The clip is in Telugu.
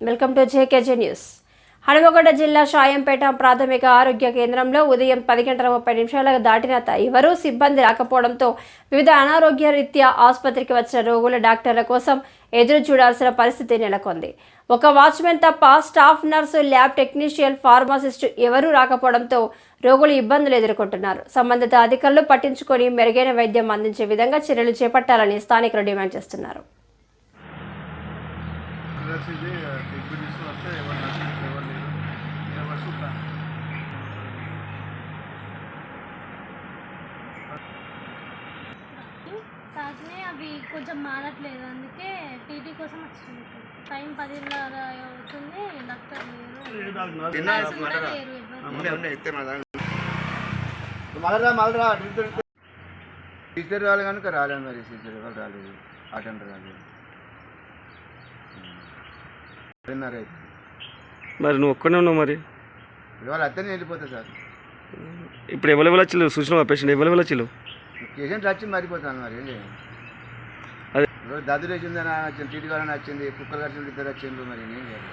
Welcome to JKG news. Hanamkonda జిల్లా షాయంపేట ప్రాథమిక ఆరోగ్య కేంద్రంలో ఉదయం పది గంటల ముప్పై నిమిషాలకు దాటిన ఎవరూ సిబ్బంది రాకపోవడంతో వివిధ అనారోగ్య రీత్యా ఆసుపత్రికి వచ్చిన రోగుల డాక్టర్ల కోసం ఎదురు చూడాల్సిన పరిస్థితి నెలకొంది. ఒక వాచ్మెన్ తప్ప staff nurse lab technician pharmacist ఎవరూ రాకపోవడంతో రోగులు ఇబ్బందులు ఎదుర్కొంటున్నారు. సంబంధిత అధికారులు పట్టించుకొని మెరుగైన వైద్యం అందించే విధంగా చర్యలు చేపట్టాలని స్థానికులు డిమాండ్ చేస్తున్నారు. అడ్రస్ ఇది డిగ్రీస్ వస్తే ఎవరు నర్సింగ్ ఎవరు లేరు ఎవరు చూస్తా తాకినాయి అవి కొంచెం మారట్లేదు. అందుకే టీటీ కోసం వచ్చింది. టైం పదిన్నర అవుతుంది డాక్టర్ లేరు. టీచర్ టీచర్ వాళ్ళు కనుక రాలేదు మరి టీచర్ వాళ్ళు రాలేదు అటెండర్ రాలేదు. పదిన్నర అయితే మరి నువ్వు ఒక్కనే ఉన్నావు మరి? ఇవాళ అత్తనే వెళ్ళిపోతా సార్. ఇప్పుడు ఎవరెవరు వచ్చిల్లు సూచన పేషెంట్ ఎవరెవరు వచ్చిల్లు పేషెంట్ వచ్చి మరిపోతాను మరి ఏం చేయాలి దద్దులు వచ్చిందని వచ్చింది టీటీ కావాలని వచ్చింది కుక్కలు వచ్చింది ఇద్దరు వచ్చిండ్రు మరి ఏం చేయాలి